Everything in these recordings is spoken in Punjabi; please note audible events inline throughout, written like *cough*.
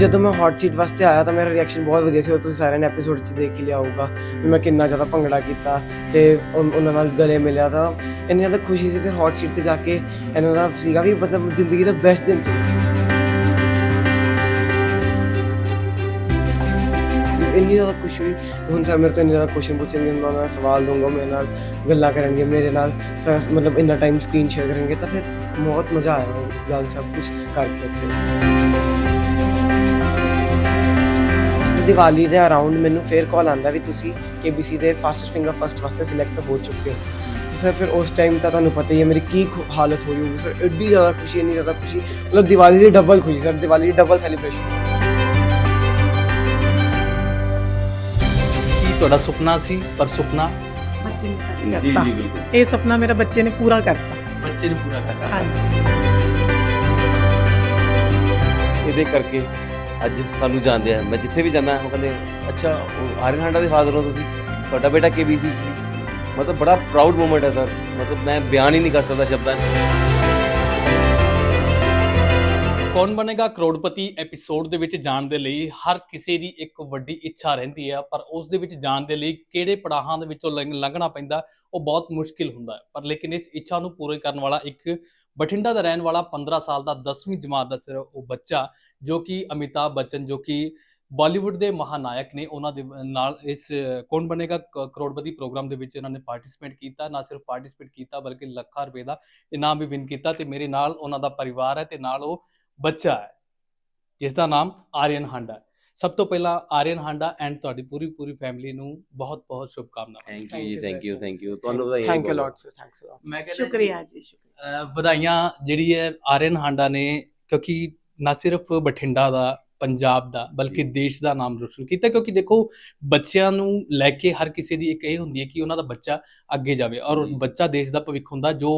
ਜਦੋਂ ਮੈਂ ਹੌਟ ਸੀਟ ਵਾਸਤੇ ਆਇਆ ਤਾਂ ਮੇਰਾ ਰਿਐਕਸ਼ਨ ਬਹੁਤ ਵਧੀਆ ਸੀ ਉਹ ਤੁਸੀਂ ਸਾਰਿਆਂ ਨੇ ਐਪੀਸੋਡ 'ਚ ਦੇਖ ਹੀ ਲਿਆ ਹੋਊਗਾ ਵੀ ਮੈਂ ਕਿੰਨਾ ਜ਼ਿਆਦਾ ਭੰਗੜਾ ਕੀਤਾ ਤੇ ਉਨ- ਉਹਨਾਂ ਨਾਲ ਗਲੇ ਮਿਲਿਆ ਤਾਂ ਇੰਨੀ ਜ਼ਿਆਦਾ ਖੁਸ਼ੀ ਸੀ ਫਿਰ ਹੌਟ ਸੀਟ ਤੇ ਜਾ ਕੇ ਇਹਨਾਂ ਦਾ ਸੀਗਾ ਵੀ ਮਤਲਬ ਜ਼ਿੰਦਗੀ ਦਾ ਬੈਸਟ ਦਿਨ ਸੀ ਇੰਨੀ ਜ਼ਿਆਦਾ ਖੁਸ਼ੀ ਹੋਈ ਹੁਣ ਸਰ ਮੇਰੇ ਤੋਂ ਇੰਨੇ ਜ਼ਿਆਦਾ ਕੁਐਸਚਨ ਪੁੱਛਣਗੇ ਮੈਂ ਉਹਨਾਂ ਦਾ ਸਵਾਲ ਦੂੰਗਾ ਮੇਰੇ ਨਾਲ ਗੱਲਾਂ ਕਰਨਗੇ ਮੇਰੇ ਨਾਲ ਸਰ ਮਤਲਬ ਇੰਨਾ ਟਾਈਮ ਸਕਰੀਨ ਸ਼ੇਅਰ ਕਰਨਗੇ ਤਾਂ ਫਿਰ ਬਹੁਤ ਮਜ਼ਾ ਆਇਆ ਉਹ ਗੱਲ ਸਭ ਕੁਝ ਕਰਕੇ ਉੱਥੇ ਦੀਵਾਲੀ ਦੇ ਅਰਾਊਂਡ ਮੈਨੂੰ ਫੇਰ ਕਾਲ ਆਂਦਾ ਵੀ ਤੁਸੀਂ KBC ਦੇ ਫਾਸਟੈਸਟ ਫਿੰਗਰ ਫਸਟ ਵਾਸਤੇ ਸਿਲੈਕਟ ਹੋ ਚੁੱਕੇ ਹੋ। ਸਰ ਫਿਰ ਉਸ ਟਾਈਮ ਤਾਂ ਤੁਹਾਨੂੰ ਪਤਾ ਹੀ ਹੈ ਮੇਰੀ ਕੀ ਹਾਲਤ ਹੋਈ ਹੋਊਗੀ ਸਰ ਐਡੀ ਜ਼ਿਆਦਾ ਖੁਸ਼ੀ ਇੰਨੀ ਜ਼ਿਆਦਾ ਖੁਸ਼ੀ। ਮਤਲਬ ਦੀਵਾਲੀ ਦੀ ਡਬਲ ਖੁਸ਼ੀ ਸਰ ਦੀਵਾਲੀ ਦੀ ਡਬਲ ਸੈਲੀਬ੍ਰੇਸ਼ਨ ਕੀ ਤੁਹਾਡਾ ਸੁਪਨਾ ਸੀ ਪਰ ਸੁਪਨਾ? ਬੱਚੇ ਨੇ ਸੱਚ ਜੀ ਕਰਤਾ। ਜੀ ਬਿਲਕੁਲ। ਇਹ ਸੁਪਨਾ ਮੇਰਾ ਬੱਚੇ ਨੇ ਪੂਰਾ ਕਰਤਾ। ਬੱਚੇ ਨੂੰ ਪੂਰਾ ਕਰਨਾ ਹਾਂਜੀ। ਇਹਦੇ ਕਰਕੇ ਅੱਜ ਸਾਨੂੰ ਜਾਣਦੇ ਆ। ਮੈਂ ਜਿੱਥੇ ਵੀ ਜਾਂਦਾ, ਉਹ ਕਹਿੰਦੇ, ਅੱਛਾ, ਉਹ ਹਾਂਡਾ ਦੇ ਫਾਦਰ ਹੋ ਤੁਸੀਂ। ਤੁਹਾਡਾ ਬੇਟਾ KBC ਸੀ। ਮਤਲਬ ਬੜਾ ਪ੍ਰਾਊਡ ਮੂਮੈਂਟ ਹੈ ਸਰ ਮਤਲਬ ਮੈਂ ਬਿਆਨ ਹੀ ਨਹੀਂ ਕਰ ਸਕਦਾ ਸ਼ਬਦਾਂ 'ਚ। ਕੌਣ ਬਣੇਗਾ ਕਰੋੜਪਤੀ ਐਪੀਸੋਡ ਦੇ ਵਿੱਚ ਜਾਣ ਦੇ ਲਈ? ਹਰ ਕਿਸੇ ਦੀ ਇੱਕ ਵੱਡੀ ਇੱਛਾ ਰਹਿੰਦੀ ਹੈ ਪਰ ਉਸ ਦੇ ਵਿੱਚ ਜਾਣ ਦੇ ਲਈ ਕਿਹੜੇ ਪੜਾਹਾਂ ਦੇ ਵਿੱਚੋਂ ਲੰਘ- ਲੰਘਣਾ ਪੈਂਦਾ, ਉਹ ਬਹੁਤ ਮੁਸ਼ਕਿਲ ਹੁੰਦਾ ਹੈ। ਪਰ ਲੇਕਿਨ ਇਸ ਇੱਛਾ ਨੂੰ ਪੂਰੇ ਕਰਨ ਵਾਲਾ ਇੱਕ ਬਠਿੰਡਾ ਦਾ ਰਹਿਣ ਵਾਲਾ 15 ਸਾਲ ਦਾ 10ਵੀਂ ਜਮਾਤ ਦਾ ਸਿਰਫ ਉਹ ਬੱਚਾ, ਜੋ ਕਿ ਅਮਿਤਾਭ ਬੱਚਨ, ਜੋ ਕਿ ਬਾਲੀਵੁੱਡ ਦੇ ਮਹਾਨਾਇਕ ਨੇ, ਉਹਨਾਂ ਦੇ ਨਾਲ ਇਸ, ਕੌਣ ਬਣੇਗਾ? ਕ- ਕਰੋੜਪਤੀ ਪ੍ਰੋਗਰਾਮ ਦੇ ਵਿੱਚ ਇਹਨਾਂ ਨੇ ਪਾਰਟਿਸਿਪੇਟ ਕੀਤਾ, ਨਾ ਸਿਰਫ ਪਾਰਟਿਸਿਪੇਟ ਕੀਤਾ, ਬਲਕਿ ਲੱਖਾਂ ਰੁਪਏ ਦਾ ਇਨਾਮ ਵੀ ਵਿਨ ਕੀਤਾ ਤੇ ਮੇਰੇ ਨਾਲ ਉਹਨਾਂ ਦਾ ਪਰਿਵਾਰ ਹੈ ਤੇ ਨਾਲ ਉਹ ਬੱਚਾ ਹੈ ਜਿਸ ਦਾ ਨਾਮ ਆਰੀਅਨ ਹਾਂਡਾ ਹੈ। ਸਭ ਤੋਂ ਪਹਿਲਾਂ ਆਰੀਅਨ ਹਾਂਡਾ ਐਂਡ ਤੁਹਾਡੀ ਪੂਰੀ ਪੂਰੀ ਫੈਮਿਲੀ ਨੂੰ ਬਹੁਤ ਬਹੁਤ ਸ਼ੁਭਕਾਮਨਾਵਾਂ thank you thank. You thank you ਤੁਹਾਨੂੰ ਵਧਾਈਆਂ thank you. Lot sir thanks ਅ ਮੈਂ ਕਹਿੰਦਾ ਸ਼ੁਕਰੀਆ ਜੀ ਸ਼ੁਕਰੀਆ ਵਧਾਈਆਂ ਜਿਹੜੀ ਹੈ ਆਰੀਅਨ ਹਾਂਡਾ ਨੇ ਕਿਉਂਕਿ ਨਾ ਸਿਰਫ ਬਠਿੰਡਾ ਦਾ ਪੰਜਾਬ ਦਾ ਬਲਕਿ ਦੇਸ਼ ਦਾ ਨਾਮ ਰੋਸ਼ਨ ਕੀਤਾ ਕਿਉਂਕਿ ਦੇਖੋ ਬੱਚਿਆਂ ਨੂੰ ਲੈ ਕੇ ਹਰ ਕਿਸੇ ਦੀ ਇੱਕ ਇਹ ਹੁੰਦੀ ਹੈ ਕਿ ਉਹਨਾਂ ਦਾ ਬੱਚਾ ਅੱਗੇ ਜਾਵੇ ਔਰ। ਬੱਚਾ ਦੇਸ਼ ਦਾ ਭਵਿੱਖ ਹੁੰਦਾ ਜੋ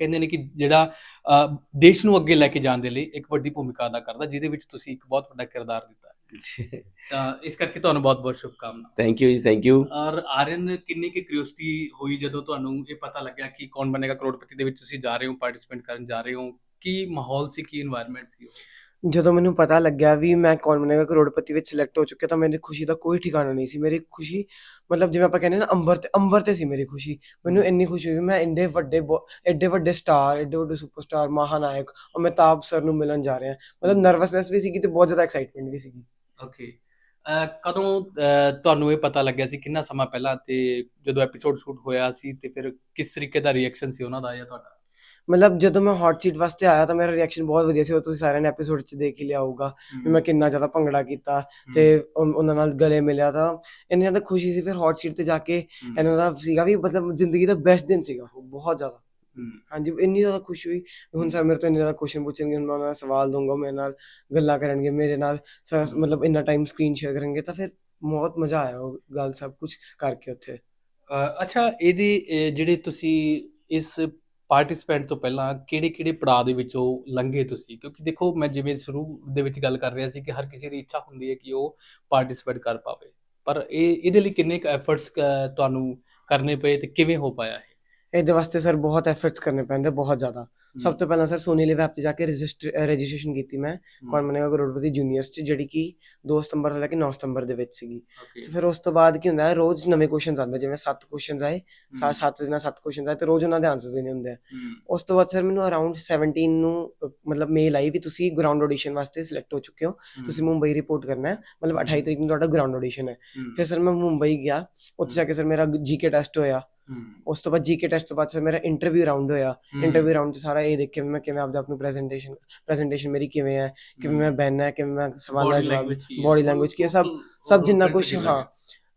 ਕਹਿੰਦੇ ਨੇ ਕਿ ਜਿਹੜਾ ਅਹ, ਦੇਸ਼ ਨੂੰ ਅੱਗੇ ਲੈ ਕੇ ਜਾਣ ਦੇ ਲਈ ਇੱਕ ਵੱਡੀ ਭੂਮਿਕਾ ਅਦਾ ਕਰਦਾ ਜਿਹਦੇ ਵਿੱਚ ਤੁਸੀਂ ਇੱਕ ਬਹੁਤ ਵੱਡਾ ਕਿਰਦਾਰ ਦਿੱਤਾ। ਤਾਂ ਇਸ ਕਰਕੇ ਤੁਹਾਨੂੰ ਬਹੁਤ-ਬਹੁਤ ਸ਼ੁਭਕਾਮਨਾਵਾਂ thank you ji thank you ਔਰ ਆਰਨ ਕਿੰਨੀ ਕਿ ਕਿਉਰਿਓਸਿਟੀ ਹੋਈ ਜਦੋਂ ਤੁਹਾਨੂੰ ਇਹ ਪਤਾ ਲੱਗਿਆ ਕਿ ਕੌਣ ਬਣੇਗਾ ਕਰੋੜਪਤੀ ਦੇ ਵਿੱਚ ਤੁਸੀਂ ਜਾ ਰਹੇ ਹੋ ਪਾਰਟਿਸਿਪੇਟ ਕਰਨ ਜਾ ਰਹੇ ਹੋ? ਕੀ ਮਾਹੌਲ ਸੀ ਕੀ এনवायरमेंट ਸੀ ਜਦੋਂ ਮੈਨੂੰ ਪਤਾ ਲੱਗਿਆ ਵੀ ਮੈਂ ਕੌਣ ਬਣੇਗਾ ਕਰੋੜਪਤੀ ਵਿੱਚ ਸਿਲੈਕਟ ਹੋ ਚੁੱਕਿਆ ਤਾਂ ਮੇਰੀ ਖੁਸ਼ੀ ਦਾ ਕੋਈ ਠਿਕਾਣਾ ਨਹੀਂ ਸੀ। ਮੇਰੀ ਖੁਸ਼ੀ ਮਤਲਬ ਜਿਵੇਂ ਆਪਾਂ ਕਹਿੰਦੇ ਨਾ ਅੰਬਰ ਤੇ ਅੰਬਰ ਤੇ ਸੀ ਮੇਰੀ ਖੁਸ਼ੀ। ਮੈਨੂੰ ਇੰਨੀ ਖੁਸ਼ੀ ਹੋਈ ਮੈਂ ਇੰਨੇ ਵੱਡੇ ਐਡੇ ਵੱਡੇ ਸਟਾਰ ਐਡੇ ਵੱਡੇ ਸੁਪਰਸਟਾਰ ਮਹਾਨਾਇਕ ਅਮਿਤਾਭ ਸਰ ਨੂੰ ਮਿਲਣ ਜਾ ਰਿਹਾ। ਮਤਲਬ ਨਰਵਸਨੈਸ ਵੀ ਸੀਗੀ ਤੇ ਬਹੁਤ ਜ਼ਿਆਦਾ ਐਕਸਾਈਟਮੈਂਟ ਵੀ ਸੀਗੀ। ਓਕੇ ਕਦੋਂ ਅਹ ਤੁਹਾਨੂੰ ਇਹ ਪਤਾ ਲੱਗਿਆ ਸੀ ਕਿੰਨਾ ਸਮਾਂ ਪਹਿਲਾਂ ਤੇ ਜਦੋਂ ਐਪੀਸੋਡ ਸ਼ੂਟ ਹੋਇਆ ਸੀ ਤੇ ਫਿਰ ਕਿਸ ਤਰੀਕੇ ਦਾ ਰਿਐਕਸ਼ਨ ਸੀ ਉਹਨਾਂ ਦਾ ਜਾਂ ਤੁਹਾਡਾ? ਮਤਲਬ ਜਦੋਂ ਮੈਂ ਹੌਟ ਸੀਟ ਵਾਸਤੇ ਆਇਆ ਤਾਂ ਮੇਰਾ ਰਿਐਕਸ਼ਨ ਬਹੁਤ ਵਧੀਆ ਸੀ ਉਹ ਤੁਸੀਂ ਸਾਰਿਆਂ ਨੇ ਐਪੀਸੋਡ 'ਚ ਦੇਖ ਹੀ ਲਿਆ ਹੋਊਗਾ ਵੀ ਮੈਂ ਕਿੰਨਾ ਜ਼ਿਆਦਾ ਭੰਗੜਾ ਕੀਤਾ ਤੇ ਉਨ- ਉਹਨਾਂ ਨਾਲ ਗਲੇ ਮਿਲਿਆ ਤਾਂ ਇੰਨੀ ਜ਼ਿਆਦਾ ਖੁਸ਼ੀ ਸੀ ਫਿਰ ਹੌਟ ਸੀਟ ਤੇ ਜਾ ਕੇ ਹਮ, ਇਹਨਾਂ ਦਾ ਸੀਗਾ ਵੀ ਮਤਲਬ ਜ਼ਿੰਦਗੀ ਦਾ ਬੈਸਟ ਦਿਨ ਸੀਗਾ ਉਹ ਬਹੁਤ ਜ਼ਿਆਦਾ। ਹਾਂਜੀ ਇੰਨੀ ਜ਼ਿਆਦਾ ਖੁਸ਼ੀ ਹੋਈ। ਹੁਣ ਸਰ ਮੇਰੇ ਤੋਂ ਇੰਨੇ ਜ਼ਿਆਦਾ ਕੁਐਸਚਨ ਪੁੱਛਣਗੇ ਹੁਣ ਮੈਂ ਉਹਨਾਂ ਦਾ ਸਵਾਲ ਦੂੰਗਾ ਮੇਰੇ ਨਾਲ ਗੱਲਾਂ ਕਰਨਗੇ ਮੇਰੇ ਨਾਲ ਸਰ ਮਤਲਬ ਇੰਨਾ ਟਾਈਮ ਸਕਰੀਨ ਸ਼ੇਅਰ ਕਰਨਗੇ ਤਾਂ ਫਿਰ ਬਹੁਤ ਮਜ਼ਾ ਆਇਆ ਉਹ ਗੱਲ ਸਭ ਕੁਝ ਕਰਕੇ ਉੱਥੇ। ਅੱਛਾ ਇਹਦੀ ਇਹ ਜਿਹੜੇ ਤੁਸੀਂ ਇਸ ਪਾਰਟਿਸਿਪੈਂਟ ਤੋਂ ਪਹਿਲਾਂ ਕਿਹੜੇ ਕਿਹੜੇ ਪੜਾਅ ਦੇ ਵਿੱਚੋਂ ਲੰਘੇ ਤੁਸੀਂ? ਕਿਉਂਕਿ ਦੇਖੋ ਮੈਂ ਜਿਵੇਂ ਸ਼ੁਰੂ ਦੇ ਵਿੱਚ ਗੱਲ ਕਰ ਰਿਹਾ ਸੀ ਕਿ ਹਰ ਕਿਸੇ ਦੀ ਇੱਛਾ ਹੁੰਦੀ ਹੈ ਕਿ ਉਹ ਪਾਰਟਿਸਿਪੇਟ ਕਰ ਪਾਵੇ। ਪਰ ਇਹ ਇਹਦੇ ਲਈ ਕਿੰਨੇ ਕੁ ਐਫਰਟਸ ਤੁਹਾਨੂੰ ਕਰਨੇ ਪਏ ਤੇ ਕਿਵੇਂ ਹੋ ਪਾਇਆ ਇਹਦੇ ਵਾਸਤੇ ਸਰ ਬਹੁਤ ਐਫਰਟਸ ਕਰਨੇ ਪੈਂਦੇ ਬਹੁਤ ਜ਼ਿਆਦਾ। ਸਭ ਤੋਂ ਪਹਿਲਾਂ ਸਰ ਸੋਨੀ ਲਿਵ ਐਪ ਤੇ ਜਾ ਕੇ ਰਜਿਸਟਰ ਰਜਿਸਟ੍ਰੇਸ਼ਨ ਕੀਤੀ ਮੈਂ। ਕੌਣ ਬਣੇਗਾ? ਕਰੋੜਪਤੀ ਜੂਨੀਅਰਸ ਚ ਜਿਹੜੀ ਕਿ 2 ਸਤੰਬਰ ਤੋਂ ਲੈ ਕੇ 9 ਸਤੰਬਰ ਦੇ ਵਿੱਚ ਸੀਗੀ. ਤੇ ਫਿਰ ਉਸ ਤੋਂ ਬਾਅਦ ਕੀ ਹੁੰਦਾ ਹੈ? ਰੋਜ਼ ਨਵੇਂ ਕੁਐਸਚਨਸ ਆਉਂਦੇ ਜਿਵੇਂ 7 ਕੁਐਸਚਨਸ ਆਏ ਹਮ, 7 ਦਿਨਾਂ 7 ਕੁਐਸਚਨਸ ਆਏ ਤੇ ਰੋਜ਼ ਉਹਨਾਂ ਦੇ ਆਨਸਰਸ ਦੇਣੇ ਹੁੰਦੇ ਆ। ਉਸ ਤੋਂ ਬਾਅਦ ਸਰ ਮੈਨੂੰ ਅਰਾਊਂਡ 17 ਨੂੰ ਮਤਲਬ ਮੇਲ ਆਈ ਵੀ ਤੁਸੀਂ ਗਰਾਊਂਡ ਆਡੀਸ਼ਨ ਵਾਸਤੇ ਸਿਲੈਕਟ ਹੋ ਚੁੱਕੇ ਹੋ। ਤੁਸੀਂ ਮੁੰਬਈ ਰਿਪੋਰਟ ਕਰਨਾ ਹੈ। ਮਤਲਬ 28 ਤਰੀਕ ਨੂੰ ਤੁਹਾਡਾ ਗਰਾਊਂਡ ਆਡੀਸ਼ਨ ਹੈ। ਫਿਰ ਸਰ ਮੈਂ ਮੁੰਬਈ ਗਿਆ। ਉੱਥੇ ਜਾ ਕੇ ਸਰ ਮੇਰਾ ਜੀਕੇ ਟੈਸਟ ਹੋਇਆ। ਉਸ ਤੋਂ ਬਾਅਦ ਜੀਕੇ ਟੈਸਟ ਤੋਂ ਬਾਅਦ ਸਰ ਮੇਰਾ ਇੰਟਰਵਿਊ ਰਾਊਂਡ ਹੋਇਆ। ਇੰਟਰਵਿਊ ਰਾਊਂਡ 'ਚ ਸਾਰਾ ਇਹ ਦੇਖਿਆ ਵੀ ਮੈਂ ਕਿਵੇਂ ਆਪਦਾ ਆਪਣੀ ਪ੍ਰੈਜੈਂਟੇਸ਼ਨ ਪ੍ਰੈਜੈਂਟੇਸ਼ਨ ਮੇਰੀ ਕਿਵੇਂ ਹੈ ਕਿਵੇਂ ਮੈਂ ਬੈਨਾ ਹੈ ਕਿਵੇਂ ਮੈਂ ਸਵਾਲਾਂ ਜਵਾਬ body language ਕੀ ਸਭ- ਸਭ ਜਿੰਨਾ ਕੁਝ ਹਾਂ।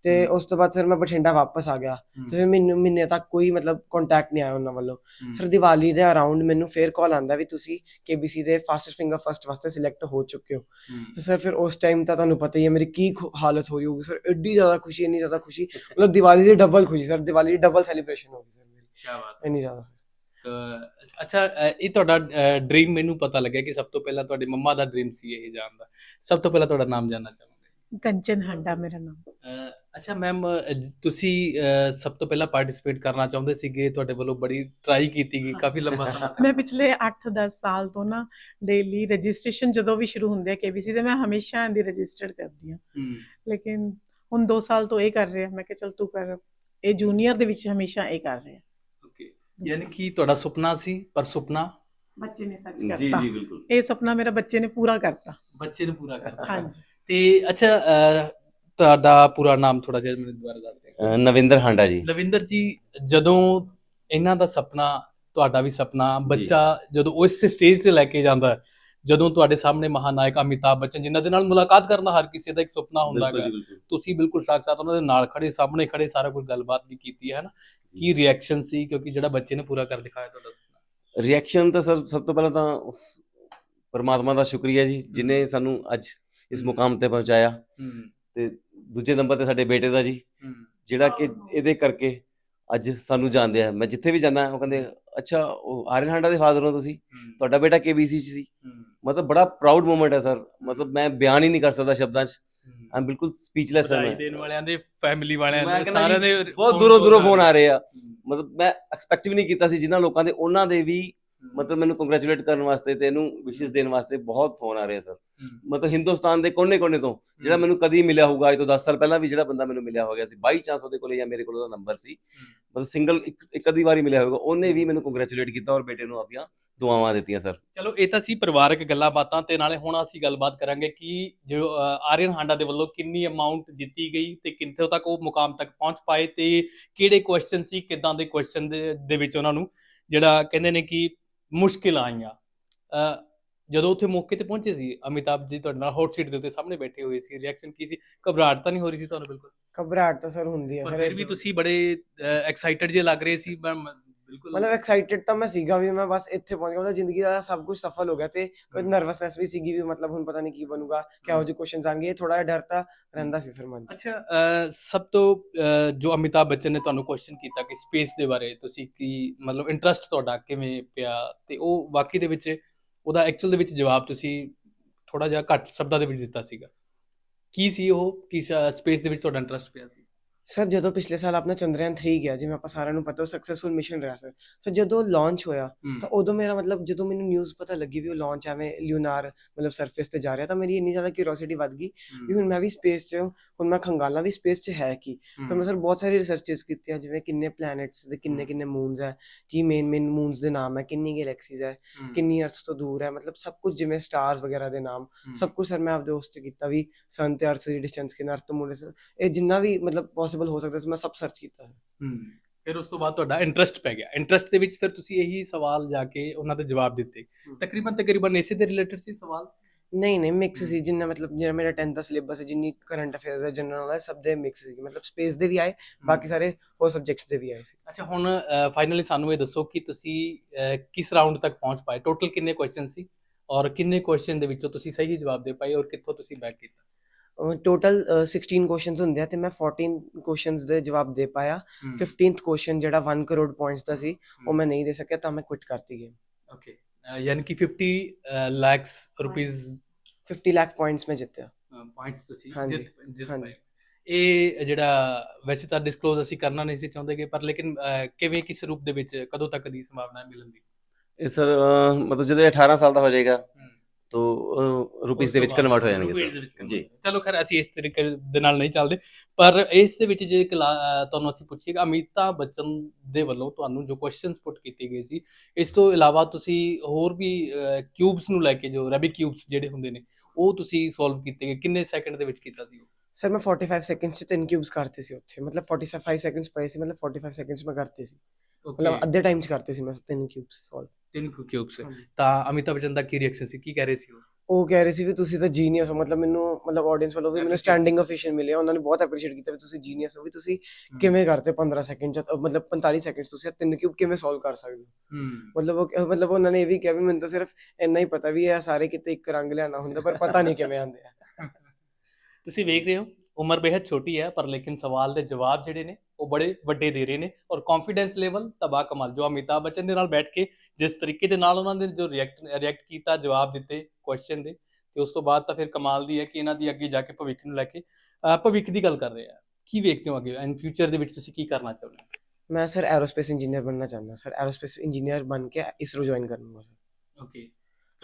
ਤੇ ਉਸ ਤੋਂ ਬਾਅਦ ਫਿਰ ਮੈਂ ਬਠਿੰਡਾ ਵਾਪਸ ਆ ਗਿਆ। ਤੇ ਫਿਰ ਮੈਨੂੰ ਮਹੀਨੇ ਤੱਕ ਕੋਈ ਮਤਲਬ ਕੰਟੈਕਟ ਨਹੀਂ ਆਇਆ ਉਹਨਾਂ ਵੱਲੋਂ। ਸਰ ਦੀਵਾਲੀ ਦੇ ਅਰਾਊਂਡ ਮੈਨੂੰ ਫੇਰ ਕਾਲ ਆਂਦਾ ਵੀ ਤੁਸੀਂ KBC ਦੇ ਫਾਸਟੈਸਟ ਫਿੰਗਰ ਫਸਟ ਵਾਸਤੇ ਸਿਲੈਕਟ ਹੋ ਚੁੱਕੇ ਹੋ। ਸਰ ਫਿਰ ਉਸ ਟਾਈਮ ਤਾਂ ਤੁਹਾਨੂੰ ਪਤਾ ਹੀ ਹੈ ਮੇਰੀ ਕੀ ਹਾਲਤ ਹੋਈ ਹੋਊਗੀ। ਸਰ ਐਡੀ ਜ਼ਿਆਦਾ ਖੁਸ਼ੀ ਇੰਨੀ ਜ਼ਿਆਦਾ ਖੁਸ਼ੀ। ਮਤਲਬ ਦੀਵਾਲੀ ਦੀ ਡਬਲ ਖੁਸ਼ੀ ਸਰ। ਦੀਵਾਲੀ ਦੀ ਡਬਲ ਸੈਲੀਬ੍ਰੇਸ਼ਨ ਹੋ ਗਈ ਸਰ ਮੇਰੀ। ਕਿਆ ਬਾਤ ਹੈ। ਇੰਨੀ ਜ਼ਿਆਦਾ ਅੱਛਾ ਇਹ ਤੁਹਾਡਾ ਡ੍ਰੀਮ ਮੈਨੂੰ ਪਤਾ ਲੱਗਿਆ ਕਿ ਸਭ ਤੋਂ ਪਹਿਲਾਂ ਤੁਹਾਡੀ ਮੰਮਾ ਦਾ ਡ੍ਰੀਮ ਸੀ ਇਹ ਜਾਣ ਦਾ। ਸਭ ਤੋਂ ਪਹਿਲਾਂ ਤੁਹਾਡਾ ਨਾਮ ਜਾਨਣਾ ਚਾਹਾਂਗਾ ਕੰਚਨ ਹੰਡਾ ਮੇਰਾ ਨਾਮ। ਅਹ ਅੱਛਾ ਮੈਮ ਤੁਸੀਂ ਅਹ, ਸਭ ਤੋਂ ਪਹਿਲਾਂ ਪਾਰਟਿਸਿਪੇਟ ਕਰਨਾ ਚਾਹੁੰਦੇ ਸੀਗੇ ਤੁਹਾਡੇ ਵੱਲੋਂ ਬੜੀ ਟਰਾਈ ਕੀਤੀ ਗਈ ਕਾਫੀ ਲੰਬਾ। ਸਮਾਂ *laughs* ਮੈਂ ਪਿਛਲੇ 8-10 ਸਾਲ ਤੋਂ ਨਾ ਡੇਲੀ ਰਜਿਸਟ੍ਰੇਸ਼ਨ ਜਦੋਂ ਵੀ ਸ਼ੁਰੂ ਹੁੰਦੇ ਆ ਕੇਬੀਸੀ ਤੇ ਮੈਂ ਹਮੇਸ਼ਾ ਇਹਦੀ ਰਜਿਸਟਰ ਕਰਦੀ ਹਾਂ। ਹਮ, ਲੇਕਿਨ ਹੁਣ 2 ਸਾਲ ਤੋਂ ਇਹ ਕਰ ਰਿਹਾ ਮੈਂ ਕਿਹਾ ਚਲ ਤੂੰ ਕਰ ਇਹ ਜੂਨੀਅਰ ਦੇ ਵਿੱਚ ਹਮੇਸ਼ਾ ਇਹ ਕਰ ਰਿਹਾ। Okay. ਯਾਨੀ ਕਿ ਤੁਹਾਡਾ ਸੁਪਨਾ ਸੀ ਪਰ ਸੁਪਨਾ? ਬੱਚੇ ਨੇ ਸੱਚ ਜੀ ਕਰਤਾ। ਜੀ ਬਿਲਕੁਲ। ਇਹ ਸੁਪਨਾ ਮੇਰਾ ਬੱਚੇ ਨੇ ਪੂਰਾ ਕਰਤਾ। ਬੱਚੇ ਨੂੰ ਪੂਰਾ ਕਰਤਾ। ਹਾਂਜੀ। ਤੇ ਅੱਛਾ ਅਹ, ਤੁਹਾਡਾ ਪੂਰਾ ਨਾਮ ਥੋੜਾ ਜਿਹਾ ਮੈਨੂੰ ਦੁਬਾਰਾ ਦੱਸ ਦਿਓ। ਨਵਿੰਦਰ ਹਾਂਡਾ ਜੀ। ਲਵਿੰਦਰ ਜੀ ਜਦੋਂ ਇਹਨਾਂ ਦਾ ਸੁਪਨਾ ਤੁਹਾਡਾ ਵੀ ਸੁਪਨਾ ਬੱਚਾ ਜਦੋਂ ਉਸ ਸਟੇਜ ਤੇ ਲੈ ਕੇ ਜਾਂਦਾ ਹੈ ਜਦੋਂ ਤੁਹਾਡੇ ਸਾਹਮਣੇ ਮਹਾਨਾਇਕ ਅਮਿਤਾਭ ਬੱਚਨ ਜਿਨ੍ਹਾਂ ਦੇ ਨਾਲ ਮੁਲਾਕਾਤ ਕਰਨਾ ਹਰ ਕਿਸੇ ਦਾ ਇੱਕ ਸੁਪਨਾ ਹੁੰਦਾ ਹੈ ਤੁਸੀਂ ਬਿਲਕੁਲ ਸਾਕਸ਼ਾਤ ਉਹਨਾਂ ਦੇ ਨਾਲ ਖੜੇ ਸਾਹਮਣੇ ਖੜੇ ਸਾਰਾ ਕੁਝ ਗੱਲਬਾਤ ਵੀ ਕੀਤੀ ਹੈ ਨਾ? ਕੀ ਰਿਐਕਸ਼ਨ ਸੀ? ਕਿਉਂਕਿ ਜਿਹੜਾ ਬੱਚੇ ਨੇ ਪੂਰਾ ਕਰ ਦਿਖਾਇਆ ਤੁਹਾਡਾ ਸੁਪਨਾ। ਰਿਐਕਸ਼ਨ ਤਾਂ ਸਰ ਸਭ ਤੋਂ ਪਹਿਲਾਂ ਤਾਂ ਉਸ ਪਰਮਾਤਮਾ ਦਾ ਸ਼ੁਕਰੀਆ ਜੀ ਜਿਨੇ ਸਾਨੂੰ ਅੱਜ ਇਸ ਮੁਕਾਮ ਤੇ ਪਹੁੰਚਾਇਆ। ਤੇ ਦੂਜੇ ਨੰਬਰ ਤੇ ਸਾਡੇ ਬੇਟੇ ਦਾ ਜੀ। ਜਿਹੜਾ ਕਿ ਇਹਦੇ ਕਰਕੇ ਅੱਜ ਸਾਨੂੰ ਜਾਣਦੇ ਆ। ਮੈਂ ਜਿੱਥੇ ਵੀ ਜਾਂਦਾ ਉਹ ਕਹਿੰਦੇ ਅੱਛਾ ਉਹ ਆਰਿਅਨ ਹਾਂਡਾ ਦੇ ਫਾਦਰ ਹੋ ਤੁਸੀਂ। ਤੁਹਾਡਾ ਬੇਟਾ ਕੇਬੀਸੀ ਸੀ ਮਤਲਬ ਬੜਾ ਪ੍ਰਾਊਡ ਮੂਮੈਂਟ ਹੈ ਸਰ। ਮਤਲਬ ਮੈਂ ਬਿਆਨ ਹੀ ਨਹੀਂ ਕਰ ਸਕਦਾ ਸ਼ਬਦਾਂ 'ਚ। ਮੈਂ ਬਿਲਕੁਲ ਸਪੀਚਲੈਸ ਹਾਂ ਮੈਂ। ਦੇਣ ਵਾਲਿਆਂ ਦੇ ਫੈਮਿਲੀ ਵਾਲਿਆਂ ਦੇ ਸਾਰਿਆਂ ਦੇ ਬਹੁਤ ਦੂਰੋਂ ਦੂਰੋਂ ਫੋਨ ਆ ਰਹੇ ਆ। ਮਤਲਬ ਮੈਂ ਐਕਸਪੈਕਟ ਵੀ ਨਹੀਂ ਕੀਤਾ ਸੀ ਜਿਨ੍ਹਾਂ ਲੋਕਾਂ ਦੇ ਉਹਨਾਂ ਦੇ ਵੀ ਮਤਲਬ ਮੈਨੂੰ ਕੰਗ੍ਰੈਚੁਲੇਟ ਕਰਨ ਵਾਸਤੇ ਤੇ ਇਹਨੂੰ ਵਿਸ਼ੇਸ ਦੇਣ ਵਾਸਤੇ ਬਹੁਤ ਫੋਨ ਆ ਰਹੇ ਸਰ ਮਤਲਬ ਹਿੰਦੁਸਤਾਨ ਦੇ ਕੋਨੇ-ਕੋਨੇ ਤੋਂ ਜਿਹੜਾ ਮੈਨੂੰ ਕਦੀ ਮਿਲਿਆ ਹੋਊਗਾ ਅੱਜ ਤੋਂ 10 ਸਾਲ ਪਹਿਲਾਂ ਵੀ ਜਿਹੜਾ ਬੰਦਾ ਮੈਨੂੰ ਮਿਲਿਆ ਹੋ ਗਿਆ ਸੀ ਬਾਈ ਚਾਂਸ ਉਹਦੇ ਕੋਲੇ ਜਾਂ ਮੇਰੇ ਕੋਲ ਉਹਦਾ ਨੰਬਰ ਸੀ। ਮਤਲਬ ਸਿੰਗਲ ਇੱਕ ਇੱਕ ਅੱਧੀ ਵਾਰੀ ਮਿਲਿਆ ਹੋਊਗਾ ਉਹਨੇ ਵੀ ਮੈਨੂੰ ਕੰਗ੍ਰੈਚੁਲੇਟ ਕੀਤਾ ਔਰ ਬੇਟੇ ਨੂੰ ਆਪਦੀਆਂ ਦੁਆਵਾਂ ਦਿੱਤੀਆਂ ਸਰ ਚਲੋ ਇਹ ਤਾਂ ਸੀ ਪਰਿਵਾਰਕ ਗੱਲਾਂ ਬਾਤਾਂ ਤੇ ਨਾਲੇ ਹੁਣ ਅਸੀਂ ਗੱਲਬਾਤ ਕਰਾਂਗੇ ਕਿ ਜੋ ਆਰੀਅਨ ਹਾਂਡਾ ਦੇ ਵੱਲੋਂ ਕਿੰਨੀ ਅਮਾਉਂਟ ਦਿੱਤੀ ਗਈ ਤੇ ਕਿੱਥੇ ਤੱਕ ਉਹ ਮੁਕਾਮ ਤੱਕ ਪਹੁੰਚ ਪਾਏ ਤੇ ਕਿਹੜੇ ਕੁਐਸਚਨ ਸੀ ਕਿਦਾਂ ਦੇ ਕੁਐਸਚਨ ਦੇ ਵਿੱਚ ਉਹਨਾਂ ਨੂੰ ਜਿਹੜਾ ਕਹਿੰਦੇ ਨੇ ਕਿ ਮੁਸ਼ਕਿਲ ਆਈਆਂ। ਜਦੋਂ ਉੱਥੇ ਮੌਕੇ ਤੇ ਪਹੁੰਚੇ ਸੀ ਅਮਿਤਾਭ ਜੀ ਤੁਹਾਡੇ ਨਾਲ ਹੌਟ ਸੀਟ ਦੇ ਉੱਤੇ ਸਾਹਮਣੇ ਬੈਠੇ ਹੋਏ ਸੀ ਰਿਐਕਸ਼ਨ ਕੀ ਸੀ? ਘਬਰਾਹਟ ਤਾਂ ਨਹੀਂ ਹੋ ਰਹੀ ਸੀ ਤੁਹਾਨੂੰ ਬਿਲਕੁਲ? ਘਬਰਾਹਟ ਤਾਂ ਸਰ ਹੁੰਦੀ ਹੈ ਪਰ ਸਰ ਫਿਰ ਵੀ ਤੁਸੀਂ ਬੜੇ ਐਕਸਾਈਟਡ ਜੇ ਲੱਗ ਰਹੇ ਸੀ ਮੈਂ ਬਿਲਕੁਲ। ਮਤਲਬ ਐਕਸਾਈਟਿਡ ਤਾਂ ਮੈਂ ਸੀਗਾ ਵੀ ਮੈਂ ਬਸ ਇੱਥੇ ਪਹੁੰਚ ਗਿਆ। ਮਤਲਬ ਜ਼ਿੰਦਗੀ ਦਾ ਸਭ ਕੁਝ ਸਫਲ ਹੋ ਗਿਆ ਤੇ ਕੋਈ। ਨਰਵਸਨੈਸ ਵੀ ਸੀਗੀ ਵੀ ਮਤਲਬ ਹੁਣ ਪਤਾ ਨਹੀਂ ਕੀ ਬਣੂਗਾ ਕਿਹੋ ਜਿਹੇ ਕੁਐਸਚਨਸ ਆਣਗੇ ਥੋੜਾ ਜਿਹਾ ਡਰ ਤਾਂ ਰਹਿੰਦਾ ਸੀ ਸਰ ਮਨ ਅੱਛਾ ਸਭ ਤੋਂ ਜੋ ਅਮਿਤਾਭ ਬੱਚਨ ਨੇ ਤੁਹਾਨੂੰ ਕੁਐਸਚਨ ਕੀਤਾ ਕਿ ਸਪੇਸ ਦੇ ਬਾਰੇ ਤੁਸੀਂ ਕੀ ਮਤਲਬ ਇੰਟਰਸਟ ਤੁਹਾਡਾ ਕਿਵੇਂ ਪਿਆ? ਤੇ ਉਹ ਵਾਕਈ ਦੇ ਵਿੱਚ ਉਹਦਾ ਐਕਚੁਅਲ ਦੇ ਵਿੱਚ ਜਵਾਬ ਤੁਸੀਂ ਥੋੜਾ ਜਿਹਾ ਘੱਟ ਸ਼ਬਦਾਂ ਦੇ ਵਿੱਚ ਦਿੱਤਾ ਸੀਗਾ। ਕੀ ਸੀ ਉਹ? ਕਿ ਸਪੇਸ ਦੇ ਵਿੱਚ ਤੁਹਾਡਾ ਇੰਟਰਸਟ ਪਿਆ ਸੀ? ਸਰ ਜਦੋਂ ਪਿਛਲੇ ਸਾਲ ਆਪਣਾ ਚੰਦਰਯਾਨ 3 ਗਿਆ ਜਿਵੇਂ ਆਪਾਂ ਸਾਰਿਆਂ ਨੂੰ ਪਤਾ ਉਹ ਸਕਸੈਸਫੁਲ ਮਿਸ਼ਨ ਰਿਹਾ ਸਰ। ਸਰ ਜਦੋਂ ਲਾਂਚ ਹੋਇਆ ਤਾਂ ਉਦੋਂ ਮੇਰਾ ਮਤਲਬ ਜਦੋਂ ਮੈਨੂੰ ਨਿਊਜ਼ ਪਤਾ ਲੱਗੀ ਵੀ ਉਹ ਲਾਂਚ ਐਵੇਂ ਲਿਓਨਾਰ ਮਤਲਬ ਸਰਫੇਸ ਤੇ ਜਾ ਰਿਹਾ ਤਾਂ ਮੇਰੀ ਇੰਨੀ ਜ਼ਿਆਦਾ ਕਿਉਰਿਓਸਿਟੀ ਵੱਧ ਗਈ ਵੀ ਹੁਣ ਮੈਂ ਵੀ ਸਪੇਸ 'ਚ ਹੁਣ ਮੈਂ ਖੰਗਾਲਾਂ ਵੀ ਸਪੇਸ 'ਚ ਹੈ ਕੀ? ਫਿਰ ਮੈਂ ਸਰ ਬਹੁਤ ਸਾਰੀ ਰਿਸਰਚਸ ਕੀਤੀਆਂ ਜਿਵੇਂ ਕਿੰਨੇ ਪਲੈਨਟਸ ਦੇ ਕਿੰਨੇ ਕਿੰਨੇ ਮੂਨਸ ਹੈ ਕੀ ਮੇਨ ਮੇਨ ਮੂਨਸ ਦੇ ਨਾਮ ਹੈ ਕਿੰਨੀ ਗੈਲੈਕਸੀਜ਼ ਹੈ ਕਿੰਨੀ ਅਰਥ ਤੋਂ ਦੂਰ ਹੈ ਮਤਲਬ ਸਭ ਕੁਝ ਜਿਵੇਂ ਸਟਾਰਸ ਵਗੈਰਾ ਦੇ ਨਾਮ ਸਭ ਕੁਝ ਸਰ ਮੈਂ ਆਪਦੇ ਉਸ 'ਚ ਕੀਤਾ ਵੀ ਸਨ ਤੇ ਅਰਥ ਦੀ ਡਿਸਟੈਂਸ ਕਿੰਨਾ ਅਰਥ ਤੋਂ ਮੁੜੇ ਇਹ ਜਿੰਨਾ ਵੀ ਮਤਲਬ ਪੋਸੀਬਲ ਹੋ ਸਕਦਾ ਸੀ ਮੈਂ ਸਭ ਸਰਚ ਕੀਤਾ ਹੂੰ। ਫਿਰ ਉਸ ਤੋਂ ਬਾਅਦ ਤੁਹਾਡਾ ਇੰਟਰਸਟ ਪੈ ਗਿਆ। ਇੰਟਰਸਟ ਦੇ ਵਿੱਚ ਫਿਰ ਤੁਸੀਂ ਇਹੀ ਸਵਾਲ ਜਾ ਕੇ ਉਹਨਾਂ ਦੇ ਜਵਾਬ ਦਿੱਤੇ। ਤਕਰੀਬਨ ਤਕਰੀਬਨ ਇਸੇ ਦੇ ਰਿਲੇਟਡ ਸੀ ਸਵਾਲ? ਨਹੀਂ ਨਹੀਂ ਮਿਕਸ। ਸੀ ਜਿੰਨਾ ਮਤਲਬ ਜਿਹੜਾ ਮੇਰਾ 10th ਦਾ ਸਿਲੇਬਸ ਹੈ ਜਿੰਨੀ ਕਰੰਟ ਅਫੇਅਰਸ ਹੈ ਜਨਰਲ ਹੈ ਸਭ ਦੇ ਮਿਕਸ ਸੀ ਮਤਲਬ ਸਪੇਸ ਦੇ ਵੀ ਆਏ ਬਾਕੀ ਸਾਰੇ ਹੋਰ ਸਬਜੈਕਟਸ ਦੇ ਵੀ ਆਏ ਸੀ। ਅੱਛਾ ਹੁਣ ਫਾਈਨਲੀ ਸਾਨੂੰ ਇਹ ਦੱਸੋ ਕਿ ਤੁਸੀਂ ਕਿਸ ਰਾਊਂਡ ਤੱਕ ਪਹੁੰਚ ਪਾਏ? ਟੋਟਲ ਕਿੰਨੇ ਕੁਐਸਚਨ ਸੀ? ਔਰ ਕਿੰਨੇ ਕੁਐਸਚਨ ਦੇ ਵਿੱਚੋਂ ਤੁਸੀਂ ਸਹੀ ਜਵਾਬ ਦੇ ਪਾਏ? ਔਰ ਕਿੱਥੋਂ ਤੁਸੀਂ ਬੈਕ ਕੀਤਾ? ਟੋਟਲ 16 ਕੁਐਸਚਨਸ ਹੁੰਦੇ ਆ ਤੇ ਮੈਂ 14 ਕੁਐਸਚਨਸ ਦੇ ਜਵਾਬ ਦੇ ਪਾਇਆ। 15th ਕੁਐਸਚਨ ਜਿਹੜਾ 1 ਕਰੋੜ ਪੁਆਇੰਟਸ ਦਾ ਸੀ ਉਹ ਮੈਂ ਨਹੀਂ ਦੇ ਸਕਿਆ ਤਾਂ ਮੈਂ ਕੁਇਟ ਕਰਤੀ ਗੇਮ ਓਕੇ ਯਾਨੀ ਕਿ 50 ਲੱਖ ਰੁਪੀਸ 50 ਲੱਖ ਪੁਆਇੰਟਸ ਮੈਂ ਜਿੱਤਿਆ। ਪੁਆਇੰਟਸ ਤੁਸੀਂ ਜਿੱਤ ਜਿੱਤ ਹਾਂਜੀ। ਇਹ ਜਿਹੜਾ ਵੈਸੇ ਤਾਂ ਡਿਸਕਲੋਜ਼ ਅਸੀਂ ਕਰਨਾ ਨਹੀਂ ਸੀ ਚਾਹੁੰਦੇਗੇ ਪਰ ਲੇਕਿਨ ਕਿਵੇਂ ਕਿਸ ਰੂਪ ਦੇ ਵਿੱਚ ਕਦੋਂ ਤੱਕ ਦੀ ਸੰਭਾਵਨਾ ਹੈ ਮਿਲਣ ਦੀ? ਇਹ ਸਰ ਮਤਲਬ ਜਦੋਂ ਇਹ 18 ਸਾਲ ਦਾ ਹੋ ਜਾਏਗਾ ਤੋ ਰੁਪੀਸ ਦੇ ਵਿੱਚ ਕਨਵਰਟ ਹੋ ਜਾਣਗੇ ਸਰ। ਜੀ। ਚਲੋ ਖੈਰ ਅਸੀਂ ਇਸ ਤਰੀਕੇ ਦੇ ਨਾਲ ਨਹੀਂ ਚੱਲਦੇ। ਪਰ ਇਸ ਦੇ ਵਿੱਚ ਜੇ ਤੁਹਾਨੂੰ ਅਸੀਂ ਪੁੱਛੀਏਗਾ ਅਮਿਤਾਭ ਬੱਚਨ ਦੇ ਵੱਲੋਂ ਤੁਹਾਨੂੰ ਜੋ ਕੁਐਸਚਨਸ ਪੁੱਟ ਕੀਤੇ ਗਏ ਸੀ ਇਸ ਤੋਂ ਇਲਾਵਾ ਤੁਸੀਂ ਹੋਰ ਵੀ ਕਿਊਬਸ ਨੂੰ ਲੈ ਕੇ ਜੋ ਰੈਬਿਕ ਕਿਊਬਸ ਜਿਹੜੇ ਹੁੰਦੇ ਨੇ ਉਹ ਤੁਸੀਂ ਸੋਲਵ ਕੀਤੇ ਗਏ। ਕਿੰਨੇ ਸੈਕਿੰਡ ਦੇ ਵਿੱਚ ਕੀਤਾ ਸੀ ਸਰ ਮੈਂ 45 ਸੈਕਿੰਡਸ ਚ ਤਿੰਨ ਕਿਊਬਸ ਕਰਤੇ ਸੀ ਉੱਥੇ। ਮਤਲਬ 45 ਸੈਕਿੰਡਸ ਪਏ ਸੀ ਮਤਲਬ 45 ਸੈਕਿੰਡਸ ਮੈਂ ਕਰਤੇ ਸੀ। ਮਤਲਬ ਅੱਧੇ ਟਾਈਮ ਚ ਕਰਤੇ ਸੀ ਮੈਂ ਤਿੰਨ ਕਿਊਬਸ ਸੋਲਵ ਤਿੰਨ ਕਿਊਬਸ ਤਾਂ ਅਮਿਤਾਭ ਬਚਨ ਦਾ ਕੀ ਰਿਐਕਸ਼ਨ ਸੀ? ਕੀ ਕਹਿ ਰਹੇ ਸੀ ਉਹ? ਉਹ ਕਹਿ ਰਹੇ ਸੀ ਵੀ ਤੁਸੀਂ ਤਾਂ ਜੀਨੀਅਸ ਹੋ ਮਤਲਬ ਮੈਨੂੰ ਮਤਲਬ ਆਡੀਅנס ਵੱਲੋਂ ਵੀ ਮੈਨੂੰ ਸਟੈਂਡਿੰਗ ਓਫੀਸ਼ਨ ਮਿਲਿਆ। ਉਹਨਾਂ ਨੇ ਬਹੁਤ ਐਪਰੀਸ਼ੀਏਟ ਕੀਤਾ ਵੀ ਤੁਸੀਂ ਜੀਨੀਅਸ ਹੋ ਵੀ ਤੁਸੀਂ ਕਿਵੇਂ ਕਰਤੇ 15 ਸੈਕਿੰਡ ਚ ਮਤਲਬ 45 ਸੈਕਿੰਡ ਤੁਸੀਂ ਤਿੰਨ ਕਿਊਬ ਕਿਵੇਂ ਸੋਲਵ ਕਰ ਸਕਦੇ ਹੋ? ਮਤਲਬ ਮਤਲਬ ਉਹਨਾਂ ਨੇ ਇਹ ਵੀ ਕਿਹਾ ਵੀ ਮੈਨੂੰ ਤਾਂ ਸਿਰਫ ਇੰਨਾ ਹੀ ਪਤਾ ਵੀ ਇਹ ਸਾਰੇ ਕਿਤੇ ਇੱਕ ਰੰਗ ਲਿਆਣਾ ਹੁੰਦਾ ਪਰ ਪਤਾ ਨਹੀਂ ਕਿਵੇਂ ਆਉਂਦੇ ਆ। *laughs* ਤੁਸੀਂ ਵੇਖ ਰਹੇ ਹੋ ਉਮਰ ਬੇहद ਛੋਟੀ ਹੈ ਪਰ ਲੇਕਿਨ ਸਵਾਲ ਦੇ ਜਵਾਬ ਜਿਹੜੇ ਨੇ ਉਹ ਬੜੇ ਵੱਡੇ ਦੇ ਰਹੇ ਨੇ ਔਰ ਕੌਨਫੀਡੈਂਸ ਲੈਵਲ ਤਬਾਹ ਕਮਾਲ। ਜੋ ਅਮਿਤਾਭ ਬੱਚਨ ਦੇ ਨਾਲ ਬੈਠ ਕੇ ਜਿਸ ਤਰੀਕੇ ਦੇ ਨਾਲ ਉਹਨਾਂ ਨੇ ਜੋ ਰਿਐਕਟ ਰਿਐਕਟ ਕੀਤਾ ਜਵਾਬ ਦਿੱਤੇ ਕੁਐਸਚਨ ਦੇ ਤੇ ਉਸ ਤੋਂ ਬਾਅਦ ਤਾਂ ਫਿਰ ਕਮਾਲ ਦੀ ਹੈ ਕਿ ਇਹਨਾਂ ਦੀ ਅੱਗੇ ਜਾ ਕੇ ਭਵਿੱਖ ਨੂੰ ਲੈ ਕੇ ਭਵਿੱਖ ਦੀ ਗੱਲ ਕਰ ਰਹੇ ਆ। ਕੀ ਵੇਖਦੇ ਹੋ ਅੱਗੇ? ਇਨ ਫਿਊਚਰ ਦੇ ਵਿੱਚ ਤੁਸੀਂ ਕੀ ਕਰਨਾ ਚਾਹੁੰਦੇ ਹੋ? ਮੈਂ ਸਰ ਐਰੋਸਪੇਸ ਇੰਜੀਨੀਅਰ ਬਣਨਾ ਚਾਹੁੰਦਾ। ਸਰ ਐਰੋਸਪੇਸ ਇੰਜੀਨੀਅਰ ਬਣ ਕੇ ਇਸਰੋ ਜੁਆਇਨ ਕਰੂੰਗਾ ਸਰ। ਓਕੇ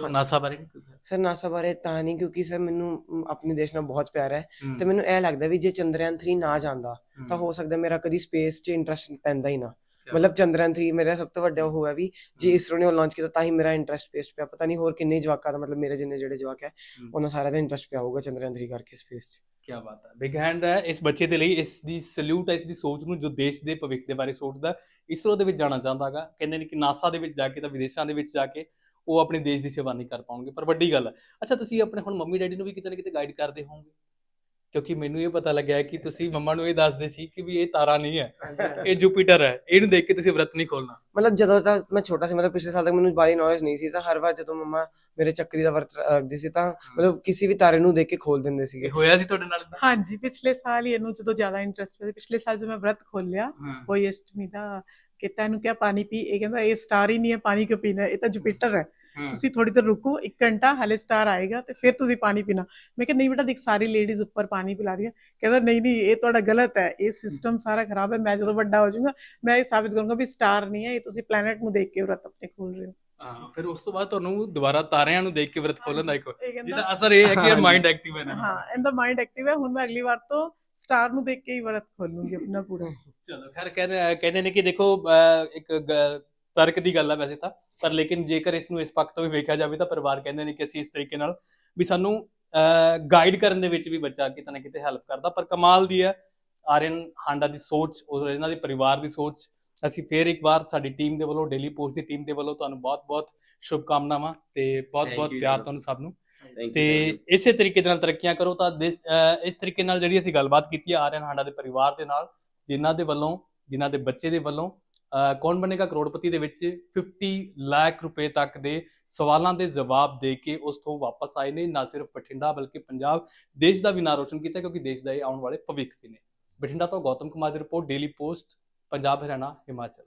ਤੇ ਨਾਸਾ ਬਾਰੇ ਸਰ ਨਾਸਾ ਬਾਰੇ ਤਾਂ ਨਹੀਂ ਕਿਉਂਕਿ ਸਰ ਮੈਨੂੰ ਆਪਣੇ ਦੇਸ਼ ਨਾਲ ਬਹੁਤ ਪਿਆਰ ਹੈ। ਤੇ ਮੈਨੂੰ ਇਹ ਲੱਗਦਾ ਵੀ ਜੇ ਚੰਦਰਯਾਨ 3 ਨਾ ਜਾਂਦਾ ਤਾਂ ਹੋ ਸਕਦਾ ਮੇਰਾ ਕਦੀ ਸਪੇਸ 'ਚ ਇੰਟਰਸਟ ਪੈਂਦਾ ਹੀ ਨਾ। ਮਤਲਬ ਚੰਦਰਯਾਨ 3 ਮੇਰਾ ਸਭ ਤੋਂ ਵੱਡਾ ਉਹ ਵੀ ਜੇ ਇਸਰੋ ਨੇ ਉਹ ਲਾਂਚ ਕੀਤਾ ਤਾਂ ਹੀ ਮੇਰਾ ਇੰਟਰਸਟ ਸਪੇਸ ਪਿਆ। ਪਤਾ ਨਹੀਂ ਹੋਰ ਕਿੰਨੇ ਜਵਾਕਾਂ ਦਾ ਮਤਲਬ ਮੇਰੇ ਜਿੰਨੇ ਜਿਹੜੇ ਜਵਾਕ ਹੈ। ਉਹਨਾਂ ਸਾਰਿਆਂ ਦਾ ਇੰਟਰਸਟ ਪਿਆ ਹੋਊਗਾ ਚੰਦਰਯਾਨ 3 ਕਰਕੇ ਸਪੇਸ 'ਚ। ਕੀ ਬਾਤ ਹੈ। ਬਿਗ ਹੈਂਡ ਹੈ ਇਸ ਬੱਚੇ ਦੇ ਲਈ ਇਸ ਦੀ ਸਲੂਟ ਹੈ ਇਸ ਦੀ ਸੋਚ ਨੂੰ ਜੋ ਦੇਸ਼ ਦੇ ਭਵਿੱਖ ਦੇ ਬਾਰੇ ਸੋਚਦਾ ਇਸਰੋ ਦੇ ਵਿੱਚ ਜਾਣਾ ਚਾਹੁੰਦਾਗਾ ਕਹਿੰਦੇ ਨੇ ਕਿ ਨਾਸਾ ਦੇ ਵਿੱਚ ਜਾ ਕੇ ਤਾਂ ਵਿਦੇਸ਼ਾਂ ਦੇ ਵਿੱਚ ਜਾ ਕੇ ਉਹ ਆਪਣੇ ਦੇਸ਼ ਦੀ ਸੇਵਾ ਨਹੀਂ ਕਰ ਪਾਉਣਗੇ ਪਰ ਵੱਡੀ ਗੱਲ ਹੈ ਅੱਛਾ ਤੁਸੀਂ ਆਪਣੇ ਹੁਣ ਮੰਮੀ ਡੈਡੀ ਨੂੰ ਵੀ ਕਿਤੇ ਨਾ ਕਿਤੇ ਗਾਈਡ ਕਰਦੇ ਹੋਵੋਗੇ? ਕਿਉਂਕਿ ਮੈਨੂੰ ਇਹ ਪਤਾ ਲੱਗਿਆ ਕਿ ਤੁਸੀਂ ਮੰਮਾ ਨੂੰ ਇਹ ਦੱਸਦੇ ਸੀ ਕਿ ਵੀ ਇਹ ਤਾਰਾ ਨਹੀਂ ਹੈ ਇਹ ਜੁਪੀਟਰ ਹੈ ਇਹਨੂੰ ਦੇਖ ਕੇ ਤੁਸੀਂ ਵਰਤ ਨਹੀਂ ਖੋਲਣਾ ਮਤਲਬ ਜਦੋਂ ਤੱਕ ਮੈਂ ਛੋਟਾ ਸੀ ਮਤਲਬ ਪਿਛਲੇ ਸਾਲ ਤੱਕ ਮੈਨੂੰ ਬਾਰੀ ਨੌਲੇਜ ਨਹੀਂ ਸੀ ਤਾਂ ਹਰ ਵਾਰ ਜਦੋਂ ਮੰਮਾ ਮੇਰੇ ਚੱਕਰੀ ਦਾ ਵਰਤ ਰੱਖਦੀ ਸੀ ਤਾਂ ਮਤਲਬ ਕਿਸੇ ਵੀ ਤਾਰੇ ਨੂੰ ਦੇਖ ਕੇ ਖੋਲ ਦਿੰਦੇ ਸੀਗੇ। ਹੋਇਆ ਸੀ ਤੁਹਾਡੇ ਨਾਲ? ਹਾਂਜੀ ਪਿਛਲੇ ਸਾਲ ਹੀ ਇਹਨੂੰ ਜਦੋਂ ਜ਼ਿਆਦਾ ਇੰਟਰਸਟ ਪਿਆ ਪਿਛਲੇ ਸਾਲ ਜਦੋਂ ਮੈਂ ਵਰਤ ਖੋਲਿਆ ਹਾਂ। ਕੋਈ ਅਸ਼ਟਮੀ ਦਾ ਕਿਤਾ ਇਹਨੂੰ ਕਿਹਾ ਪਾਣੀ ਪੀ। ਇਹ ਕਹਿੰਦਾ ਇਹ ਸਟਾਰ ਹੀ ਨਹੀਂ ਹੈ ਪਾਣੀ ਕਿਉਂ ਪੀਣਾ? ਇਹ ਤਾਂ ਜੁਪੀਟਰ ਹਾਂ। ਤੁਸੀਂ ਥੋੜੀ ਦੇਰ ਰੁਕੋ 1 ਘੰਟਾ ਹਲੇ ਸਟਾਰ ਆਏਗਾ ਤੇ ਫਿਰ ਤੁਸੀਂ ਪਾਣੀ ਪੀਣਾ। ਮੈਂ ਕਿਹਾ ਨਹੀਂ ਬੇਟਾ ਦੇਖ ਸਾਰੀ ਲੇਡੀਜ਼ ਉੱਪਰ ਪਾਣੀ ਪਿਲਾ ਰਹੀਆਂ ਕਹਿੰਦਾ ਨਹੀਂ ਨਹੀਂ ਇਹ ਤੁਹਾਡਾ ਗਲਤ ਹੈ। ਇਹ ਸਿਸਟਮ ਸਾਰਾ ਖਰਾਬ ਹੈ। ਮੈਂ ਜਦੋਂ ਵੱਡਾ ਹੋ ਜਾਊਂਗਾ ਮੈਂ ਇਹ ਸਾਬਿਤ ਕਰੂੰਗਾ ਵੀ ਸਟਾਰ ਨਹੀਂ ਹੈ। ਇਹ ਤੁਸੀਂ ਪਲੈਨਟ ਨੂੰ ਦੇਖ ਕੇ ਵਰਤ ਆਪਣੇ ਖੋਲ ਰਹੇ ਹੋ। ਹਾਂ ਫਿਰ ਉਸ ਤੋਂ ਬਾਅਦ ਤੁਹਾਨੂੰ ਦੁਬਾਰਾ ਤਾਰਿਆਂ ਨੂੰ ਦੇਖ ਕੇ ਵਰਤ ਖੋਲਣ ਦਾ ਇੱਕ ਇਹ ਕਹਿੰਦਾ ਜਿਹਦਾ ਅਸਰ ਇਹ ਹੈ ਕਿ। ਮਾਈਂਡ ਐਕਟਿਵ ਹੈ ਨਾ। ਹਾਂ ਇਹਦਾ ਮਾਈਂਡ ਐਕਟਿਵ ਹੈ। ਹੁਣ ਮੈਂ ਅਗਲੀ ਵਾਰ ਤੋਂ ਸਟਾਰ ਨੂੰ ਦੇਖ ਕੇ ਹੀ ਵਰਤ ਖੋਲੂੰਗੀ ਆਪਣਾ ਪੂਰਾ। ਚਲੋ ਖੈਰ ਕਹਿੰਦੇ ਕਹਿੰਦੇ ਨੇ ਕਿ ਦੇਖੋ ਇੱਕ ਤਰਕ ਦੀ ਗੱਲ ਹੈ ਵੈਸੇ ਤਾਂ ਪਰ ਲੇਕਿਨ ਜੇਕਰ ਇਸ ਨੂੰ ਇਸ ਪੱਖ ਤੋਂ ਵੀ ਵੇਖਿਆ ਜਾਵੇ ਤਾਂ ਪਰਿਵਾਰ ਕਹਿੰਦੇ ਨੇ ਕਿ ਅਸੀਂ ਇਸ ਤਰੀਕੇ ਨਾਲ ਵੀ ਸਾਨੂੰ ਗਾਈਡ ਕਰਨ ਦੇ ਵਿੱਚ ਵੀ ਬੱਚਾ ਕਿਤੇ ਨਾ ਕਿਤੇ ਹੈਲਪ ਕਰਦਾ ਪਰ ਕਮਾਲ ਦੀ ਹੈ ਆਰਿਅਨ ਹਾਂਡਾ ਦੀ ਸੋਚ ਔਰ ਇਹਨਾਂ ਦੇ ਪਰਿਵਾਰ ਦੀ ਸੋਚ ਅਸੀਂ ਫੇਰ ਇੱਕ ਵਾਰ ਸਾਡੀ ਟੀਮ ਦੇ ਵੱਲੋਂ ਡੇਲੀ ਪੋਸਟ ਦੀ ਟੀਮ ਦੇ ਵੱਲੋਂ ਤੁਹਾਨੂੰ ਬਹੁਤ-ਬਹੁਤ ਸ਼ੁਭਕਾਮਨਾਵਾਂ ਤੇ ਬਹੁਤ-ਬਹੁਤ ਪਿਆਰ. ਤੁਹਾਨੂੰ ਸਭ ਨੂੰ ਤੇ. ਇਸੇ ਤਰੀਕੇ ਦੇ ਨਾਲ ਤਰੱਕੀਆਂ ਕਰੋ ਤਾਂ ਇਸ ਤਰੀਕੇ ਨਾਲ ਜਿਹੜੀ ਅਸੀਂ ਗੱਲਬਾਤ ਕੀਤੀ ਹੈ ਆਰਿਅਨ ਹਾਂਡਾ ਦੇ ਪਰਿਵਾਰ ਦੇ ਨਾਲ ਜਿਨ੍ਹਾਂ ਦੇ ਵੱਲੋਂ ਜਿਨ੍ਹਾਂ ਦੇ ਬੱਚੇ ਦੇ ਵੱਲੋਂ ਕੌਣ ਬਣੇਗਾ ਕਰੋੜਪਤੀ ਦੇ ਵਿੱਚ? 50 ਲੱਖ ਰੁਪਏ ਤੱਕ ਦੇ ਸਵਾਲਾਂ ਦੇ ਜਵਾਬ ਦੇ ਕੇ ਉਸ ਤੋਂ ਵਾਪਸ ਆਏ ਨੇ, ਨਾ ਸਿਰਫ ਬਠਿੰਡਾ ਬਲਕਿ ਪੰਜਾਬ। ਦੇਸ਼ ਦਾ ਵੀ ਨਾਂ ਰੋਸ਼ਨ ਕੀਤਾ ਕਿਉਂਕਿ ਦੇਸ਼ ਦਾ ਇਹ ਆਉਣ ਵਾਲੇ ਭਵਿੱਖ ਵੀ ਨੇ। ਬਠਿੰਡਾ ਤੋਂ ਗੌਤਮ ਕੁਮਾਰ ਦੀ report Daily Post Punjab, Haryana, Himachal.